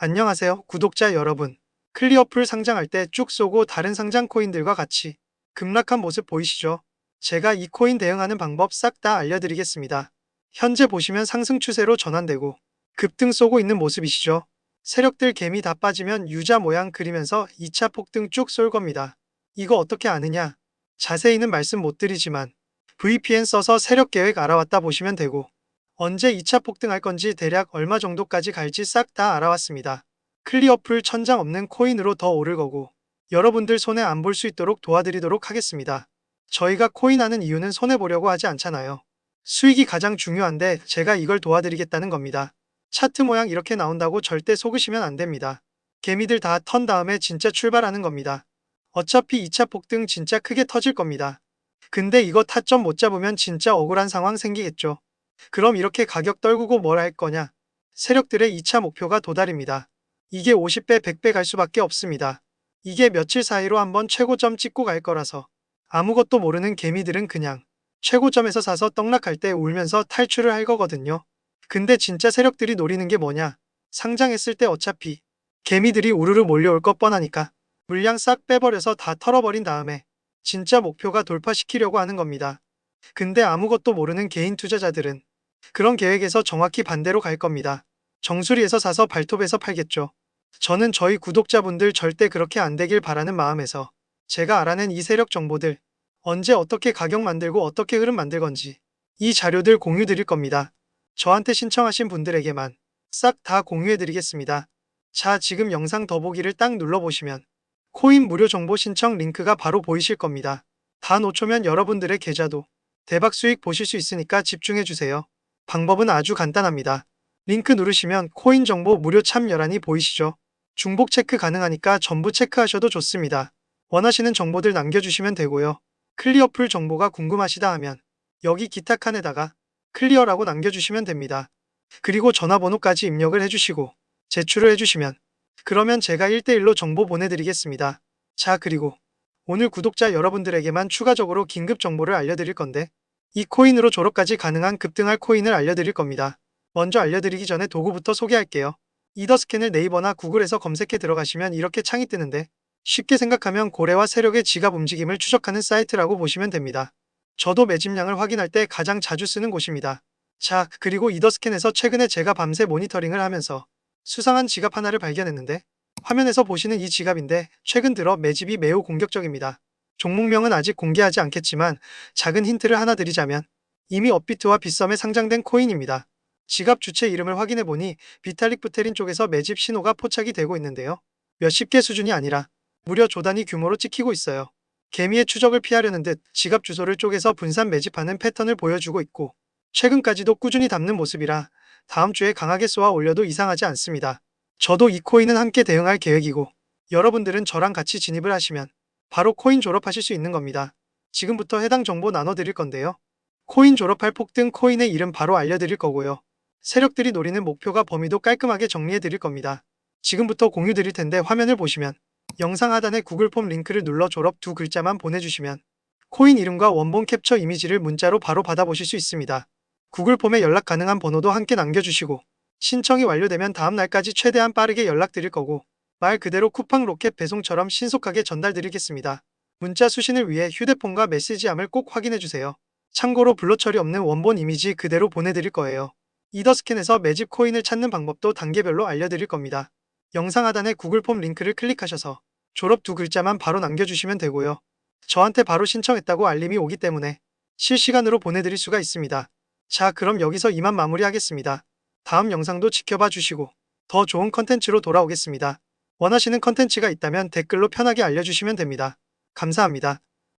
안녕하세요, 구독자 여러분. 클리어풀 상장할 때 쭉 쏘고 다른 상장 코인들과 같이 급락한 모습 보이시죠? 제가 이 코인 대응하는 방법 싹 다 알려드리겠습니다. 현재 보시면 상승 추세로 전환되고 급등 쏘고 있는 모습이시죠? 세력들 개미 다 빠지면 유자 모양 그리면서 2차 폭등 쭉 쏠 겁니다. 이거 어떻게 아느냐? 자세히는 말씀 못 드리지만 VPN 써서 세력 계획 알아왔다 보시면 되고 언제 2차 폭등할 건지 대략 얼마 정도까지 갈지 싹 다 알아왔습니다. 클리어풀 천장 없는 코인으로 더 오를 거고 여러분들 손해 안 볼 수 있도록 도와드리도록 하겠습니다. 저희가 코인 하는 이유는 손해 보려고 하지 않잖아요. 수익이 가장 중요한데 제가 이걸 도와드리겠다는 겁니다. 차트 모양 이렇게 나온다고 절대 속으시면 안 됩니다. 개미들 다 턴 다음에 진짜 출발하는 겁니다. 어차피 2차 폭등 진짜 크게 터질 겁니다. 근데 이거 타점 못 잡으면 진짜 억울한 상황 생기겠죠. 그럼 이렇게 가격 떨구고 뭘 할 거냐? 세력들의 2차 목표가 도달입니다. 이게 50배, 100배 갈 수밖에 없습니다. 이게 며칠 사이로 한번 최고점 찍고 갈 거라서 아무것도 모르는 개미들은 그냥 최고점에서 사서 떡락할 때 울면서 탈출을 할 거거든요. 근데 진짜 세력들이 노리는 게 뭐냐? 상장했을 때 어차피 개미들이 우르르 몰려올 것 뻔하니까 물량 싹 빼버려서 다 털어버린 다음에 진짜 목표가 돌파시키려고 하는 겁니다. 근데 아무것도 모르는 개인 투자자들은 그런 계획에서 정확히 반대로 갈 겁니다. 정수리에서 사서 발톱에서 팔겠죠. 저는 저희 구독자분들 절대 그렇게 안 되길 바라는 마음에서 제가 알아낸 이 세력 정보들 언제 어떻게 가격 만들고 어떻게 흐름 만들 건지 이 자료들 공유 드릴 겁니다. 저한테 신청하신 분들에게만 싹 다 공유해 드리겠습니다. 자, 지금 영상 더보기를 딱 눌러보시면 코인 무료 정보 신청 링크가 바로 보이실 겁니다. 단 5초면 여러분들의 계좌도 대박 수익 보실 수 있으니까 집중해 주세요. 방법은 아주 간단합니다. 링크 누르시면 코인 정보 무료 참여란이 보이시죠? 중복 체크 가능하니까 전부 체크하셔도 좋습니다. 원하시는 정보들 남겨주시면 되고요. 클리어풀 정보가 궁금하시다 하면 여기 기타 칸에다가 클리어라고 남겨주시면 됩니다. 그리고 전화번호까지 입력을 해주시고 제출을 해주시면 그러면 제가 1대1로 정보 보내드리겠습니다. 자, 그리고 오늘 구독자 여러분들에게만 추가적으로 긴급 정보를 알려드릴 건데 이 코인으로 졸업까지 가능한 급등할 코인을 알려드릴 겁니다. 먼저 알려드리기 전에 도구부터 소개할게요. 이더스캔을 네이버나 구글에서 검색해 들어가시면 이렇게 창이 뜨는데 쉽게 생각하면 고래와 세력의 지갑 움직임을 추적하는 사이트라고 보시면 됩니다. 저도 매집량을 확인할 때 가장 자주 쓰는 곳입니다. 자, 그리고 이더스캔에서 최근에 제가 밤새 모니터링을 하면서 수상한 지갑 하나를 발견했는데 화면에서 보시는 이 지갑인데 최근 들어 매집이 매우 공격적입니다. 종목명은 아직 공개하지 않겠지만 작은 힌트를 하나 드리자면 이미 업비트와 빗썸에 상장된 코인입니다. 지갑 주체 이름을 확인해 보니 비탈릭 부테린 쪽에서 매집 신호가 포착이 되고 있는데요. 몇십 개 수준이 아니라 무려 조단위 규모로 찍히고 있어요. 개미의 추적을 피하려는 듯 지갑 주소를 쪼개서 분산 매집하는 패턴을 보여주고 있고 최근까지도 꾸준히 담는 모습이라 다음 주에 강하게 쏘아 올려도 이상하지 않습니다. 저도 이 코인은 함께 대응할 계획이고 여러분들은 저랑 같이 진입을 하시면 바로 코인 졸업하실 수 있는 겁니다. 지금부터 해당 정보 나눠드릴 건데요. 코인 졸업할 폭 등 코인의 이름 바로 알려드릴 거고요. 세력들이 노리는 목표가 범위도 깔끔하게 정리해 드릴 겁니다. 지금부터 공유 드릴 텐데 화면을 보시면 영상 하단에 구글 폼 링크를 눌러 졸업 두 글자만 보내주시면 코인 이름과 원본 캡처 이미지를 문자로 바로 받아보실 수 있습니다. 구글 폼에 연락 가능한 번호도 함께 남겨주시고 신청이 완료되면 다음 날까지 최대한 빠르게 연락드릴 거고 말 그대로 쿠팡 로켓 배송처럼 신속하게 전달드리겠습니다. 문자 수신을 위해 휴대폰과 메시지함을 꼭 확인해주세요. 참고로 블러 처리 없는 원본 이미지 그대로 보내드릴 거예요. 이더스캔에서 매집 코인을 찾는 방법도 단계별로 알려드릴 겁니다. 영상 하단에 구글 폼 링크를 클릭하셔서 졸업 두 글자만 바로 남겨주시면 되고요. 저한테 바로 신청했다고 알림이 오기 때문에 실시간으로 보내드릴 수가 있습니다. 자, 그럼 여기서 이만 마무리하겠습니다. 다음 영상도 지켜봐 주시고 더 좋은 컨텐츠로 돌아오겠습니다. 원하시는 컨텐츠가 있다면 댓글로 편하게 알려주시면 됩니다. 감사합니다.